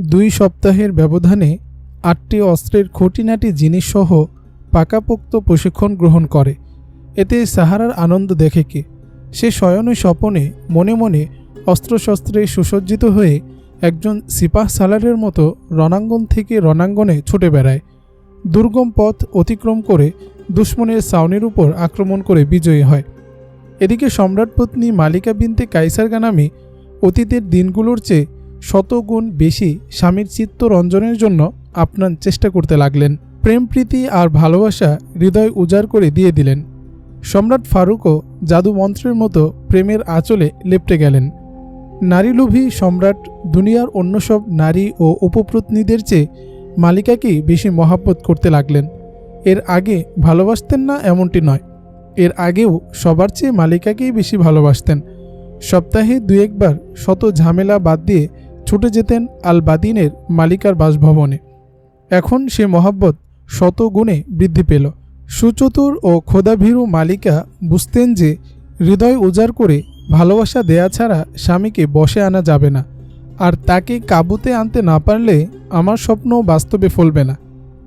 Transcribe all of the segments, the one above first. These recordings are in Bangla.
দুই সপ্তাহের ব্যবধানে আটটি অস্ত্রের খুঁটিনাটি জিনিসসহ পাকাপোক্ত প্রশিক্ষণ গ্রহণ করে। এতে সাহারার আনন্দ দেখে কে। সে শয়নে স্বপনে মনে মনে অস্ত্রশস্ত্রে সুসজ্জিত হয়ে একজন সিপাহ সালারের মতো রণাঙ্গন থেকে রণাঙ্গনে ছুটে বেড়ায়। দুর্গম পথ অতিক্রম করে দুশ্মনের ছাউনির উপর আক্রমণ করে বিজয়ী হয়। এদিকে সম্রাটপত্নী মালিকা বিনতে কাইসারগা নামে অতীতের দিনগুলোর চেয়ে শতগুণ বেশি স্বামীর চিত্ত রঞ্জনের জন্য আপনার চেষ্টা করতে লাগলেন। প্রেম, প্রীতি আর ভালোবাসা হৃদয় উজাড় করে দিয়ে দিলেন। সম্রাট ফারুকও জাদু মন্ত্রের মতো প্রেমের আঁচলে লেপটে গেলেন। নারীলোভী সম্রাট দুনিয়ার অন্য সব নারী ও উপপ্রতিনিধিদের চেয়ে মালিকাকেই বেশি মহাব্বত করতে লাগলেন। এর আগে ভালোবাসতেন না এমনটি নয়। এর আগেও সবার চেয়ে মালিকাকেই বেশি ভালোবাসতেন। সপ্তাহে দু একবার শত ঝামেলা বাদ দিয়ে ছুটে যেতেন আল বাদিনের মালিকার বাসভবনে। এখন সে মহাব্বত শত গুণে বৃদ্ধি পেল। সুচতুর ও খোদাভীরু মালিকা বুঝতেন যে হৃদয় উজাড় করে ভালোবাসা দেয়া ছাড়া স্বামীকে বসে আনা যাবে না। আর তাকে কাবুতে আনতে না পারলে আমার স্বপ্ন বাস্তবে ফলবে না।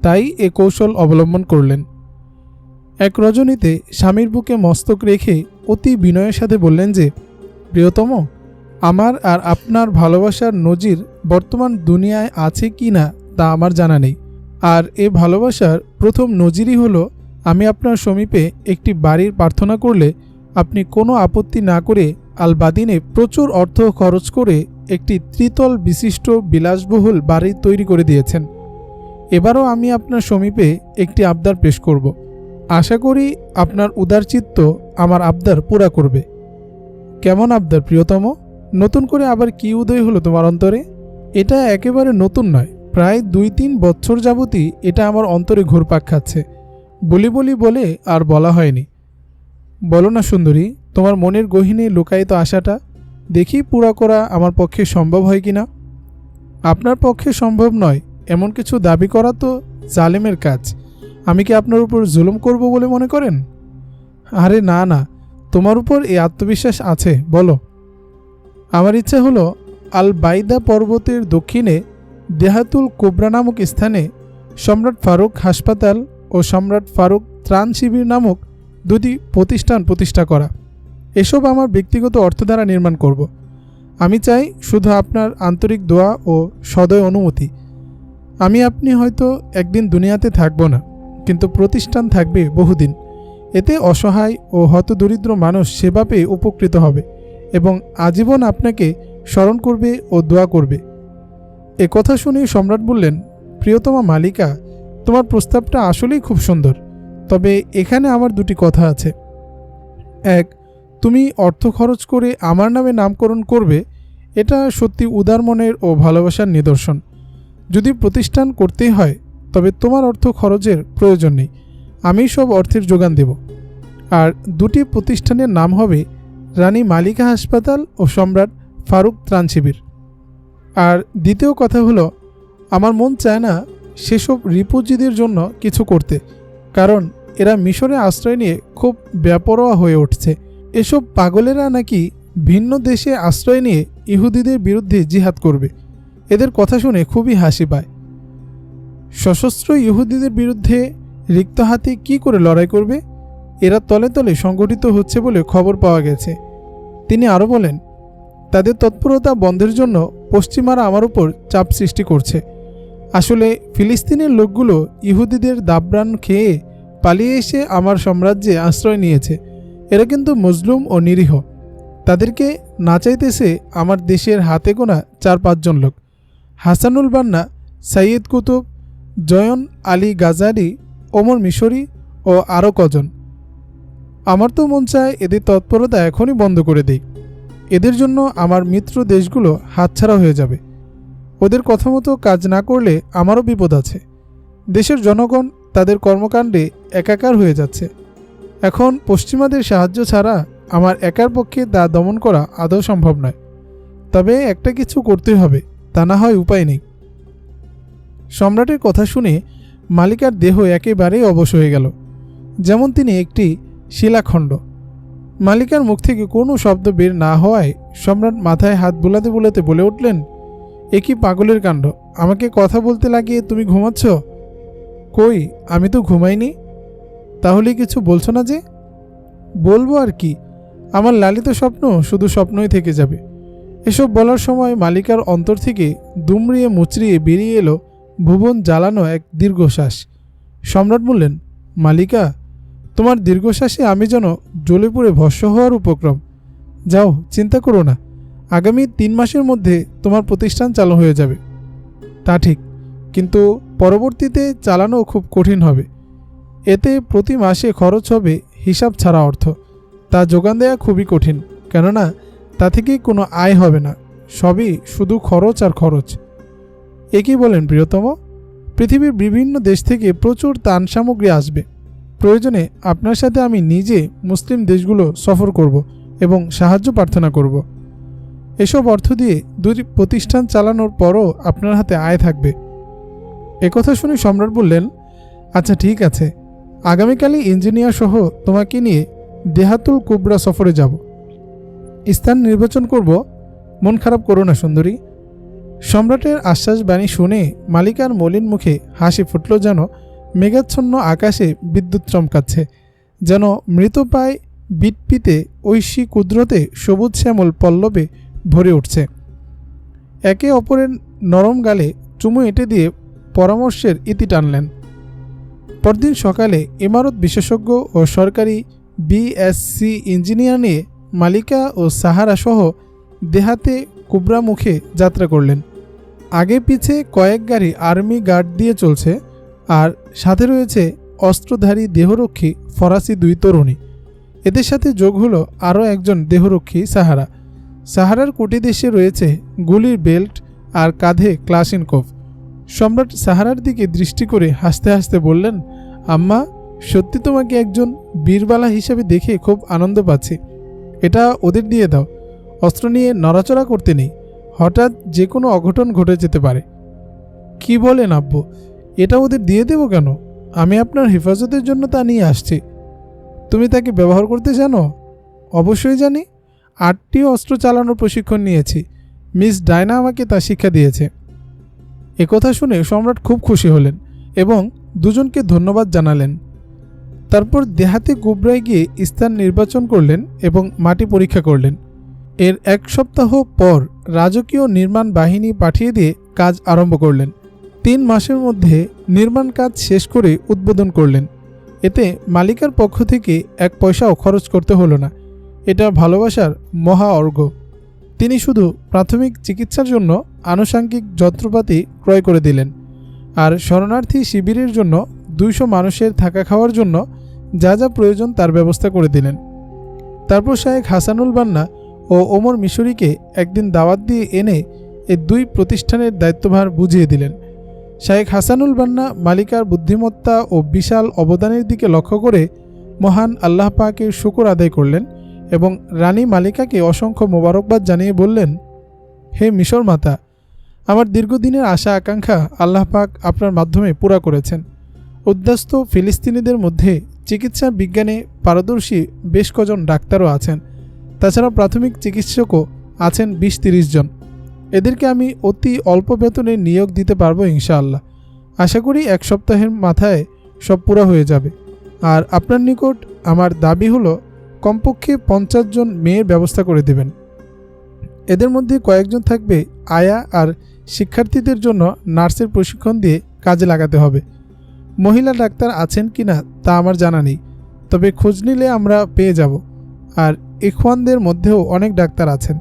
তাই এ কৌশল অবলম্বন করলেন। এক রজনীতে স্বামীর বুকে মস্তক রেখে অতি বিনয়ের সাথে বললেন যে, প্রিয়তম আমার আর আপনার ভালোবাসার নজির বর্তমান দুনিয়ায় আছে কি না তা আমার জানা নেই। আর এ ভালোবাসার প্রথম নজিরই হলো, আমি আপনার সমীপে একটি বাড়ির প্রার্থনা করলে আপনি কোনো আপত্তি না করে আলবাদিনে প্রচুর অর্থ খরচ করে একটি ত্রিতল বিশিষ্ট বিলাসবহুল বাড়ি তৈরি করে দিয়েছেন। এবারও আমি আপনার সমীপে একটি আবদার পেশ করব। আশা করি আপনার উদারচিত্ত আমার আবদার পুরা করবে। কেমন আবদার, প্রিয়তম? নতুন করে আবার কি উদয় হলো তোমার অন্তরে? এটা একেবারে নতুন নয়। প্রায় দুই তিন বছর যাবতই এটা আমার অন্তরে ঘুরপাক খাচ্ছে। বলি বলি বলে আর বলা হয়নি। বলো না সুন্দরী, তোমার মনের গহিনে লুকায়িত আশাটা দেখি পুরা করা আমার পক্ষে সম্ভব হয় কি না আপনার পক্ষে সম্ভব নয় এমন কিছু দাবি করা তো জালেমের কাজ। আমি কি আপনার উপর জুলুম করব বলে মনে করেন? আরে না না। তোমার উপর এই আত্মবিশ্বাস আছে, বলো। আমার ইচ্ছা হলো আল বাইদা পর্বতের দক্ষিণে দেহাতুল কোবরা নামক স্থানে সম্রাট ফারুক হাসপাতাল ও সম্রাট ফারুক ত্রাণ শিবির নামক দুটি প্রতিষ্ঠান প্রতিষ্ঠা করা। এসব আমার ব্যক্তিগত অর্থ দ্বারা নির্মাণ করব। আমি চাই শুধু আপনার আন্তরিক দোয়া ও সদয় অনুমতি। আমি আপনি হয়তো একদিন দুনিয়াতে থাকব না, কিন্তু প্রতিষ্ঠান থাকবে বহুদিন। এতে অসহায় ও হতদরিদ্র মানুষ সেবা পেয়ে উপকৃত হবে। এবং আজীবন আপনাকে স্মরণ করবে ও দোয়া করবে। এ কথা শুনে সম্রাট বললেন, প্রিয়তমা মালিকা, তোমার প্রস্তাবটা আসলেই খুব সুন্দর, তবে এখানে আমার দুটি কথা আছে। এক, তুমি অর্থ খরচ করে আমার নামে নামকরণ করবে, এটা সত্যি উদার মনের ও ভালোবাসার নিদর্শন। যদি প্রতিষ্ঠান করতেই হয়, তবে তোমার অর্থ খরচের প্রয়োজন নেই আমি সব অর্থের যোগান দেব। আর দুটি প্রতিষ্ঠানের নাম হবে রানী মালিকা হাসপাতাল ও সম্রাট ফারুক ত্রাণ শিবির। আর দ্বিতীয় কথা হলো, আমার মন চায় না সেসব রিপুজিদের জন্য কিছু করতে, কারণ এরা মিশরে আশ্রয় নিয়ে খুব ব্যাপরোয়া হয়ে উঠছে। এসব পাগলেরা নাকি ভিন্ন দেশে আশ্রয় নিয়ে ইহুদিদের বিরুদ্ধে জিহাদ করবে, এদের কথা শুনে খুবই হাসি পায়। সশস্ত্র ইহুদিদের বিরুদ্ধে রিক্ত হাতে কী করে লড়াই করবে? এরা তলে তলে সংগঠিত হচ্ছে বলে খবর পাওয়া গেছে। তিনি আরও বলেন, তাদের তৎপরতা বন্ধের জন্য পশ্চিমারা আমার উপর চাপ সৃষ্টি করছে। আসলে ফিলিস্তিনের লোকগুলো ইহুদিদের দাবরান খেয়ে পালিয়ে এসে আমার সাম্রাজ্যে আশ্রয় নিয়েছে। এরা কিন্তু মজলুম ও নিরীহ। তাদেরকে নাচাইতেছে আমার দেশের হাতে গোনা চার পাঁচজন লোক। Hasanul Banna, Sayyid Qutb, Zain Ali Ghazali, Omar Misri ও আরও কজন। আমার তো মন চায় এদের তৎপরতা এখনই বন্ধ করে দেই। এদের জন্য আমার মিত্র দেশগুলো হাতছাড়া হয়ে যাবে। ওদের কথা মতো কাজ না করলে আমারও বিপদ আছে। দেশের জনগণ তাদের কর্মকাণ্ডে একাকার হয়ে যাচ্ছে। এখন পশ্চিমাদের সাহায্য ছাড়া আমার একার পক্ষে তা দমন করা আদৌ সম্ভব নয়। তবে একটা কিছু করতেই হবে, তা না হয় উপায় নেই। সম্রাটের কথা শুনে মালিকার দেহ একেবারেই অবশ হয়ে গেল। যেমন তিনি একটি শিলাখণ্ড। মালিকার মুখ থেকে কোনো শব্দ বের না হওয়ায় সম্রাট মাথায় হাত বুলাতে বুলাতে বলে উঠলেন, এ কি পাগলের কাণ্ড? আমাকে কথা বলতে লাগিয়ে তুমি ঘুমাচ্ছ? কই, আমি তো ঘুমাইনি। তাহলে কিছু বলছো না যে? বলব আর কি। আমার লালিত স্বপ্ন শুধু স্বপ্নই থেকে যাবে। এসব বলার সময় মালিকার অন্তর থেকে দুমড়িয়ে মুচড়িয়ে বেরিয়ে এলো ভুবন জ্বালানো এক দীর্ঘশ্বাস। সম্রাট বললেন, মালিকা তোমার দীর্ঘশ্বাসে আমি যেন জ্বলে পুড়ে ভস্য হওয়ার উপক্রম। যাও, চিন্তা করো না। আগামী তিন মাসের মধ্যে তোমার প্রতিষ্ঠান চালু হয়ে যাবে। তা ঠিক, কিন্তু পরবর্তীতে চালানো খুব কঠিন হবে। এতে প্রতি মাসে খরচ হবে হিসাব ছাড়া অর্থ। তা যোগান দেওয়া খুবই কঠিন, কেননা তা থেকে কোনো আয় হবে না। সবই শুধু খরচ আর খরচ। একই বলেন, প্রিয়তম? পৃথিবীর বিভিন্ন দেশ থেকে প্রচুর তান সামগ্রী আসবে। প্রয়োজনে আপনার সাথে আমি নিজে মুসলিম দেশগুলো সফর করব এবং সাহায্য প্রার্থনা করব। এসব অর্থ দিয়ে দুটি প্রতিষ্ঠান চালানোর পরও আপনার হাতে আয় থাকবে। একথা শুনে সম্রাট বললেন আচ্ছা ঠিক আছে। আগামীকালই ইঞ্জিনিয়ার সহ তোমাকে নিয়ে দেহাতুল কুবরা সফরে যাব। স্থান নির্বাচন করব। মন খারাপ করো না, সুন্দরী। সম্রাটের আশ্বাস বাণী শুনে মালিকার মলিন মুখে হাসি ফুটল যেন মেঘাচ্ছন্ন আকাশে বিদ্যুৎ চমকাচ্ছে, যেন মৃতপ্রায় বিটপিতে ঐশী কুদরতে সবুজ শ্যামল পল্লবে ভরে উঠছে। একে অপরের নরম গালে চুমু এঁটে দিয়ে পরামর্শের ইতি টানলেন। পরদিন সকালে ইমারত বিশেষজ্ঞ ও সরকারি বিএসসি ইঞ্জিনিয়ার নিয়ে মালিকা ও সাহারা সহ দেহাতে কুবরা মুখে যাত্রা করলেন। আগে পিছে কয়েক গাড়ি আর্মি গার্ড দিয়ে চলছে আর সাথে রয়েছে অস্ত্রধারী দেহরক্ষী ফরাসি দুই তরুণী। এদের সাথে যোগ হলো আরও একজন দেহরক্ষী সাহারা। সাহারার কুটিদেশে রয়েছে গুলির বেল্ট আর কাঁধে ক্লাসিন ক্লাসিনকোভ। সম্রাট সাহারার দিকে দৃষ্টি করে হাসতে হাসতে বললেন, আম্মা, সত্যি তোমাকে একজন বীরবালা হিসেবে দেখে খুব আনন্দ পাচ্ছি। এটা ওদের দিয়ে দাও। অস্ত্র নিয়ে নড়াচড়া করতে নেই। হঠাৎ যে কোনো অঘটন ঘটে যেতে পারে। কি বলেন আব্বু? এটা ওদের দিয়ে দেবো কেন? আমি আপনার হেফাজতের জন্য তা নিয়ে আসছি। তুমি তাকে ব্যবহার করতে জানো? অবশ্যই জানি। আটটি অস্ত্র চালানোর প্রশিক্ষণ নিয়েছি। মিস ডায়না আমাকে তা শিক্ষা দিয়েছে। একথা শুনে সম্রাট খুব খুশি হলেন এবং দুজনকে ধন্যবাদ জানালেন। তারপর দেহাতে গুবরায় গিয়ে স্থান নির্বাচন করলেন এবং মাটি পরীক্ষা করলেন। এর এক সপ্তাহ পর রাজকীয় নির্মাণ বাহিনী পাঠিয়ে দিয়ে কাজ আরম্ভ করলেন। তিন মাসের মধ্যে নির্মাণ কাজ শেষ করে উদ্বোধন করলেন। এতে মালিকার পক্ষ থেকে এক পয়সাও খরচ করতে হলো না। এটা ভালোবাসার মহা অর্ঘ। তিনি শুধু প্রাথমিক চিকিৎসার জন্য আনুষাঙ্গিক যন্ত্রপাতি ক্রয় করে দিলেন। আর শরণার্থী শিবিরের জন্য দুইশো মানুষের থাকা খাওয়ার জন্য যা যা প্রয়োজন তার ব্যবস্থা করে দিলেন। তারপর শায়েখ হাসানুল বান্না ও ওমর মিশরিকে একদিন দাওয়াত দিয়ে এনে এই দুই প্রতিষ্ঠানের দায়িত্বভার বুঝিয়ে দিলেন। শায়েখ হাসানুল বান্না, মালিকার বুদ্ধিমত্তা ও বিশাল অবদানের দিকে লক্ষ্য করে মহান আল্লাহ পাকে শুকর আদায় করলেন এবং রানী মালিকাকে অসংখ্য মোবারকবাদ জানিয়ে বললেন, হে মিশর মাতা, আমার দীর্ঘদিনের আশা আকাঙ্ক্ষা আল্লাহ পাক আপনার মাধ্যমে পুরা করেছেন। উদ্যাস্ত ফিলিস্তিনিদের মধ্যে চিকিৎসা বিজ্ঞানে পারদর্শী বেশ কজন ডাক্তারও আছেন। তাছাড়া প্রাথমিক চিকিৎসকও আছেন বিশ তিরিশ জন। এদেরকে আমি অতি অল্প বেতনে নিয়োগ দিতে পারব ইনশাআল্লাহ। আশা করি এক সপ্তাহের মাথায় সব পুরা হয়ে যাবে। আর আপনার নিকট আমার দাবি হলো, কমপক্ষে পঞ্চাশ জন মেয়ের ব্যবস্থা করে দেবেন। এদের মধ্যে কয়েকজন থাকবে আয়া আর শিক্ষার্থীদের জন্য নার্সের প্রশিক্ষণ দিয়ে কাজে লাগাতে হবে। মহিলা ডাক্তার আছেন কি না তা আমার জানা নেই, তবে খোঁজ নিলে আমরা পেয়ে যাব। আর ইখওয়ানদের মধ্যেও অনেক ডাক্তার আছেন।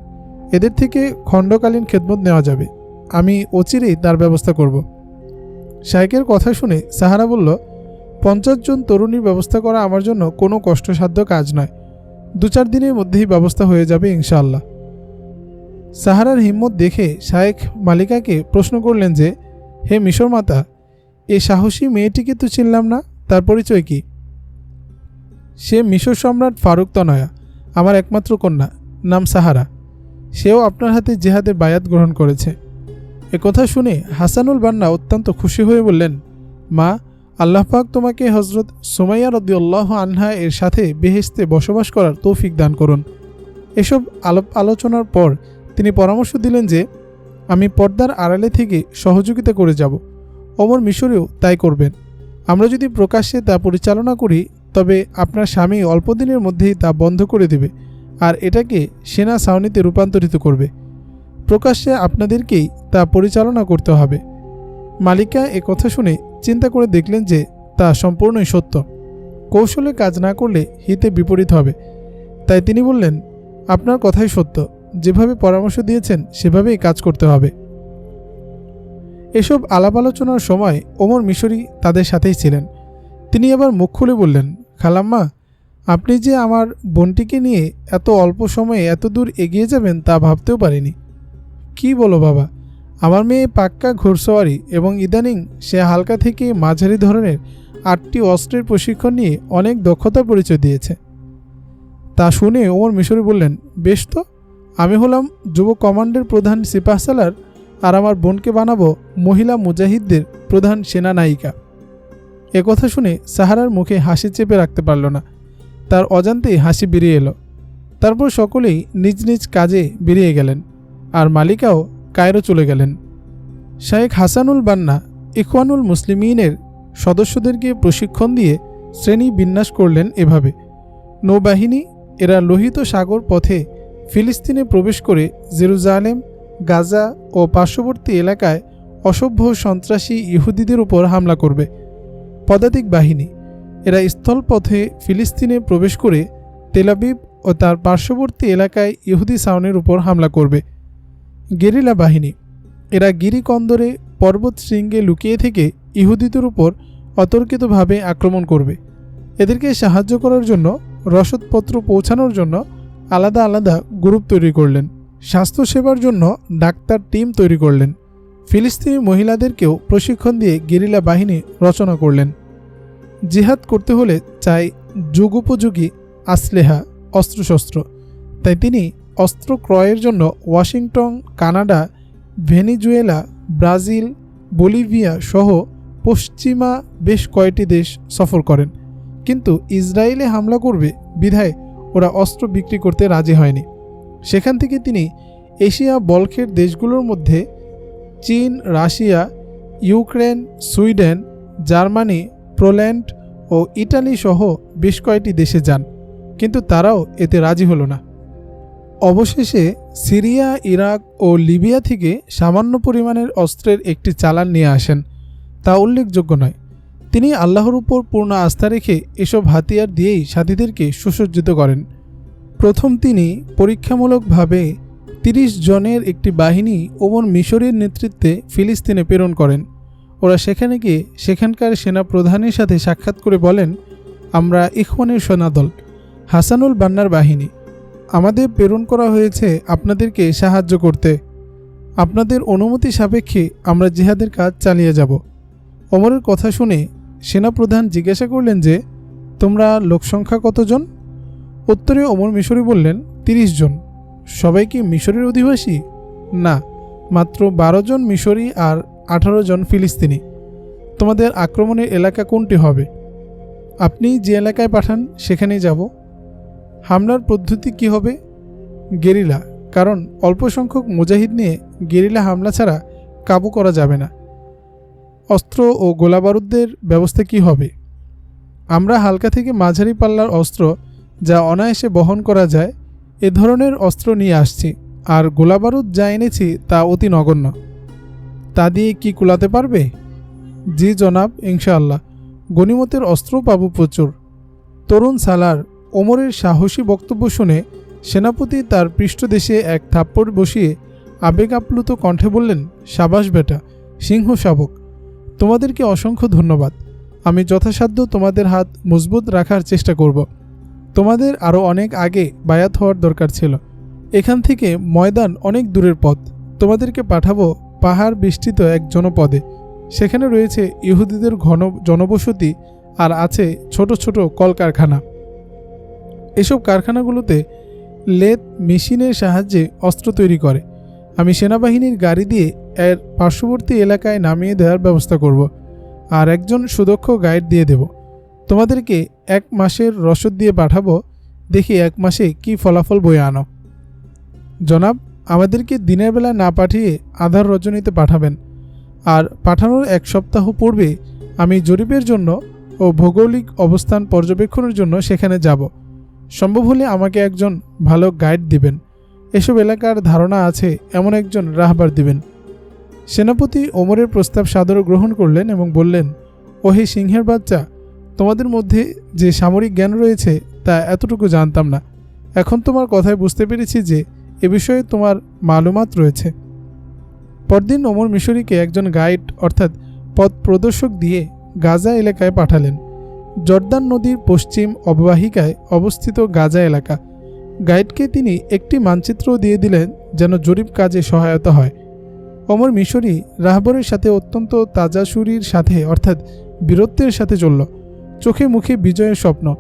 এদের থেকে খণ্ডকালীন খেদমত নেওয়া যাবে। আমি অচিরেই তার ব্যবস্থা করব। শাইকের কথা শুনে সাহারা বলল, পঞ্চাশ জন তরুণীর ব্যবস্থা করা আমার জন্য কোনো কষ্টসাধ্য কাজ নয়। দু চার দিনের মধ্যেই ব্যবস্থা হয়ে যাবে ইনশাআল্লাহ। সাহারার হিম্মত দেখে শায়েখ মালিকাকে প্রশ্ন করলেন যে, হে মিশর মাতা, এ সাহসী মেয়েটিকে তো চিনলাম না, তার পরিচয় কি? সে মিশর সম্রাট ফারুক তনয়া, আমার একমাত্র কন্যা, নাম সাহারা। সেও আপনার হাতে জেহাদের বায়াত গ্রহণ করেছে। কথা শুনে হাসানুল বান্না অত্যন্ত খুশি হয়ে বললেন, মা, আল্লাহ পাক তোমাকে হজরত সোমাইয়া রদিউল্লাহ আনহা এর সাথে বেহেস্তে বসবাস করার তৌফিক দান করুন। এসব আলোপ আলোচনার পর তিনি পরামর্শ দিলেন যে, আমি পর্দার আড়ালে থেকে সহযোগিতা করে যাব। ওমর মিশরেও তাই করবেন। আমরা যদি প্রকাশ্যে তা পরিচালনা করি, তবে আপনার স্বামী অল্পদিনের মধ্যেই তা বন্ধ করে দেবে। আর এটাকে সেনা ছাউনিতে রূপান্তরিত করবে। প্রকাশ্যে আপনাদেরকেই তা পরিচালনা করতে হবে। মালিকা এ কথা শুনে চিন্তা করে দেখলেন যে তা সম্পূর্ণই সত্য। কৌশলে কাজ না করলে হিতে বিপরীত হবে। তাই তিনি বললেন, আপনার কথাই সত্য। যেভাবে পরামর্শ দিয়েছেন, সেভাবেই কাজ করতে হবে। এসব আলাপ আলোচনার সময় ওমর মিশরি তাদের সাথেই ছিলেন। তিনি আবার মুখ খুলে বললেন, খালাম্মা আপনি যে আমার বোনটিকে নিয়ে এত অল্প সময়ে এত দূর এগিয়ে যাবেন তা ভাবতেও পারিনি। কি বলো বাবা? আমার মেয়ে পাক্কা ঘোড়সওয়ারি এবং ইদানিং সে হালকা থেকে মাঝারি ধরনের আটটি অস্ত্রের প্রশিক্ষণ নিয়ে অনেক দক্ষতার পরিচয় দিয়েছে। তা শুনে ওমর মিশরি বললেন, বেশ তো, আমি হলাম যুব কমান্ডের প্রধান সিপাহসালার আর আমার বোনকে বানাবো মহিলা মুজাহিদদের প্রধান সেনানায়িকা। একথা শুনে সাহারার মুখে হাসি চেপে রাখতে পারল না। তার অজান্তেই হাসি বেরিয়ে এলো। তারপর সকলেই নিজ নিজ কাজে বেরিয়ে গেলেন আর মালিকাও কায়রো চলে গেলেন। শায়েখ হাসানুল বান্না, ইখওয়ানুল মুসলিমিনের সদস্যদেরকে প্রশিক্ষণ দিয়ে শ্রেণি বিন্যাস করলেন এভাবে। নৌবাহিনী, এরা লোহিত সাগর পথে ফিলিস্তিনে প্রবেশ করে জেরুজালেম, গাজা ও পার্শ্ববর্তী এলাকায় অসভ্য সন্ত্রাসী ইহুদিদের উপর হামলা করবে। পদাতিক বাহিনী এরা স্থলপথে ফিলিস্তিনে প্রবেশ করে তেলাবিব ও তার পার্শ্ববর্তী এলাকায় ইহুদি সাউনের উপর হামলা করবে। গেরিলা বাহিনী। এরা গিরিকন্দরে পর্বত শৃঙ্গে লুকিয়ে থেকে ইহুদিদের উপর অতর্কিতভাবে আক্রমণ করবে। এদেরকে সাহায্য করার জন্য, রসদপত্র পৌঁছানোর জন্য আলাদা আলাদা গ্রুপ তৈরি করলেন। স্বাস্থ্যসেবার জন্য ডাক্তার টিম তৈরি করলেন। ফিলিস্তিনি মহিলাদেরকেও প্রশিক্ষণ দিয়ে গেরিলা বাহিনী রচনা করলেন। জিহাদ করতে হলে চাই যুগোপযোগী আসলেহা অস্ত্রশস্ত্র। তাই তিনি অস্ত্র ক্রয়ের জন্য Washington, Canada, Venezuela, Brazil, Bolivia সহ পশ্চিমা বেশ কয়েকটি দেশ সফর করেন। কিন্তু ইসরায়েলে হামলা করবে বিধায় ওরা অস্ত্র বিক্রি করতে রাজি হয়নি। সেখান থেকে তিনি এশিয়া বলখের দেশগুলোর মধ্যে চীন, Russia, Ukraine, Sweden, Germany Poland ও ইটালি সহ বেশ কয়েকটি দেশে যান, কিন্তু তারাও এতে রাজি হলো না। অবশেষে সিরিয়া, ইরাক ও লিবিয়া থেকে সামান্য পরিমাণের অস্ত্রের একটি চালান নিয়ে আসেন, তা উল্লেখযোগ্য নয়। তিনি আল্লাহর উপর পূর্ণ আস্থা রেখে এসব হাতিয়ার দিয়েই সাথীদেরকে সুসজ্জিত করেন। প্রথম তিনি পরীক্ষামূলকভাবে তিরিশ জনের একটি বাহিনী ওমর মিশরের নেতৃত্বে ফিলিস্তিনে প্রেরণ করেন। ওরা সেখানে গিয়ে সেখানকার সেনা প্রধানের সাথে সাক্ষাৎ করে বলেন, আমরা ইখওয়ানের সেনাদল, হাসানুল বান্নার বাহিনী। আমাদের প্রেরণ করা হয়েছে আপনাদেরকে সাহায্য করতে। আপনাদের অনুমতি সাপেক্ষে আমরা জিহাদের কাজ চালিয়ে যাব। ওমরের কথা শুনে সেনাপ্রধান জিজ্ঞাসা করলেন যে, তোমরা লোকসংখ্যা কতজন? উত্তরে ওমর মিশরি বললেন, তিরিশ জন। সবাই কি মিশরের অধিবাসী? না, মাত্র বারো জন মিশরি আর আঠারো জন ফিলিস্তিনি। তোমাদের আক্রমণের এলাকা কোনটি হবে? আপনি যে এলাকায় পাঠান, সেখানেই যাব। হামলার পদ্ধতি কি হবে? গেরিলা, কারণ অল্প সংখ্যক মুজাহিদ নিয়ে গেরিলা হামলা ছাড়া কাবু করা যাবে না। অস্ত্র ও গোলাবারুদের ব্যবস্থা কি হবে? আমরা হালকা থেকে মাঝারি পাল্লার অস্ত্র যা অনায়াসে বহন করা যায়, এ ধরনের অস্ত্র নিয়ে আসছি, আর গোলাবারুদ যা এনেছি তা অতি নগণ্য। তা দিয়ে কি কুলাতে পারবে? জি জনাব, ইনশাআল্লাহ। গনিমতের অস্ত্র পাবো প্রচুর। তরুণ সালার ওমরের সাহসী বক্তব্য শুনে সেনাপতি তার পৃষ্ঠদেশে এক থাপ্পড় বসিয়ে আবেগ আপ্লুত কণ্ঠে বললেন, সাবাস বেটা, সিংহ শাবক, তোমাদেরকে অসংখ্য ধন্যবাদ। আমি যথাসাধ্য তোমাদের হাত মজবুত রাখার চেষ্টা করব। তোমাদের আরও অনেক আগে বায়াত হওয়ার দরকার ছিল। এখান থেকে ময়দান অনেক দূরের পথ। তোমাদেরকে পাঠাবো পাহাড় বেষ্টিত এক জনপদে। সেখানে রয়েছে ইহুদিদের ঘন জনবসতি আর আছে ছোট ছোট কলকারখানা। এসব কারখানাগুলোতে লেদ মেশিনের সাহায্যে অস্ত্র তৈরি করে। আমি সেনাবাহিনীর গাড়ি দিয়ে এর পার্শ্ববর্তী এলাকায় নামিয়ে দেওয়ার ব্যবস্থা করব আর একজন সুদক্ষ গাইড দিয়ে দেব। তোমাদেরকে এক মাসের রসদ দিয়ে পাঠাবো, দেখি এক মাসে কি ফলাফল বয়ে আনো। জনাব আমাদেরকে দিনের বেলা না পাঠিয়ে আধার রজনীতে পাঠাবেন। আর পাঠানোর এক সপ্তাহ পূর্বে আমি জরিপের জন্য ও ভৌগোলিক অবস্থান পর্যবেক্ষণের জন্য সেখানে যাব। সম্ভব হলে আমাকে একজন ভালো গাইড দিবেন। এসব এলাকার ধারণা আছে, এমন একজন রাহবার দিবেন। সেনাপতি ওমরের প্রস্তাব সাদর গ্রহণ করলেন এবং বললেন, ওহে সিংহের বাচ্চা, তোমাদের মধ্যে যে সামরিক জ্ঞান রয়েছে তা এতটুকু জানতাম না। এখন তোমার কথায় বুঝতে পেরেছি যে এ বিষয়ে তোমার মালুমাত রয়েছে। পরদিন ওমর মিশরীকে একজন গাইড অর্থাৎ পথ প্রদর্শক দিয়ে গাজা এলাকায় পাঠালেন। জর্দান নদীর পশ্চিম অববাহিকায় অবস্থিত গাজা এলাকা। গাইডকে তিনি একটি মানচিত্র দিয়ে দিলেন যেন জরিপ কাজে সহায়তা হয়। অমর মিশরী রাহবরের সাথে অত্যন্ত তাজা সুরির সাথে অর্থাৎ বীরত্বের সাথে চলল। চোখে মুখে বিজয়ের স্বপ্ন।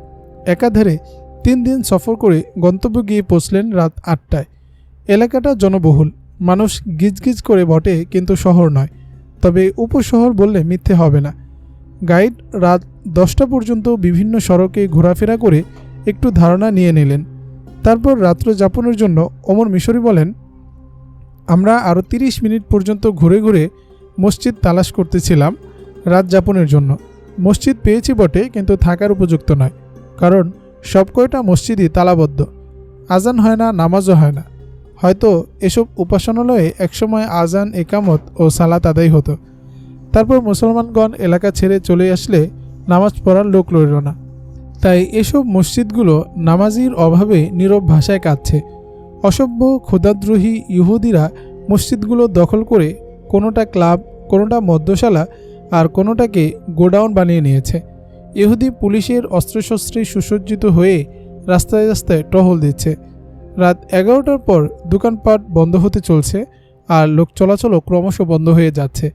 একাধারে তিন দিন সফর করে গন্তব্য গিয়ে পৌঁছলেন রাত আটটায়। এলাকাটা জনবহুল। মানুষ গিজগিজ করে বটে, কিন্তু শহর নয়। তবে উপশহর বললে মিথ্যে হবে না। গাইড রাত দশটা পর্যন্ত বিভিন্ন সড়কে ঘোরাফেরা করে একটু ধারণা নিয়ে নিলেন। তারপর রাত্র যাপনের জন্য অমর মিশরি বলেন, আমরা আরও তিরিশ মিনিট পর্যন্ত ঘুরে ঘুরে মসজিদ তালাশ করতেছিলাম রাত যাপনের জন্য। মসজিদ পেয়েছি বটে, কিন্তু থাকার উপযুক্ত নয়। কারণ সব কয়টা মসজিদই তালাবদ্ধ। আজান হয় না, নামাজও হয় না। হয়তো এসব উপাসনালয়ে একসময় আজান একামত ও সালাত আদায় হতো। তারপর মুসলমানগণ এলাকা ছেড়ে চলে আসলে নামাজ পড়ার লোক রইল না। তাই এসব মসজিদগুলো নামাজির অভাবে নীরব ভাষায় কাঁদছে। অসভ্য ক্ষুদাদ্রোহী ইহুদিরা মসজিদগুলো দখল করে কোনোটা ক্লাব, কোনোটা মদ্যশালা আর কোনোটাকে গোডাউন বানিয়ে নিয়েছে। ইহুদি পুলিশের অস্ত্রশস্ত্রে সুসজ্জিত হয়ে রাস্তায় রাস্তায় টহল দিচ্ছে। রাত এগারোটার পর দোকানপাট বন্ধ হতে চলছে আর লোক চলাচলও ক্রমশ বন্ধ হয়ে যাচ্ছে।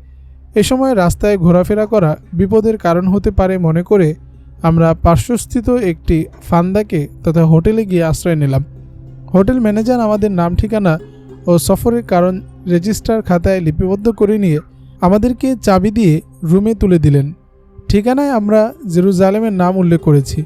এ সময় রাস্তায় ঘোরাফেরা করা বিপদের কারণ হতে পারে মনে করে আমরা পার্শ্বস্থিত একটি ফান্দাকে তথা হোটেলে গিয়ে আশ্রয় নিলাম। হোটেল ম্যানেজার আমাদের নাম, ঠিকানা ও সফরের কারণ রেজিস্টার খাতায় লিপিবদ্ধ করে নিয়ে আমাদেরকে চাবি দিয়ে রুমে তুলে দিলেন। ঠিকানায় আমরা জেরুজালেমের নাম উল্লেখ করেছি।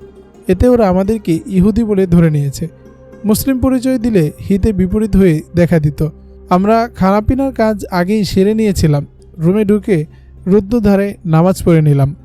এতে ওরা আমাদেরকে ইহুদি বলে ধরে নিয়েছে। মুসলিম পরিচয় দিলে হিতে বিপরীত হয়ে দেখা দিত। আমরা খানাপিনার কাজ আগেই সেরে নিয়েছিলাম। রুমে ঢুকে রুদ্ধধারে নামাজ পড়ে নিলাম।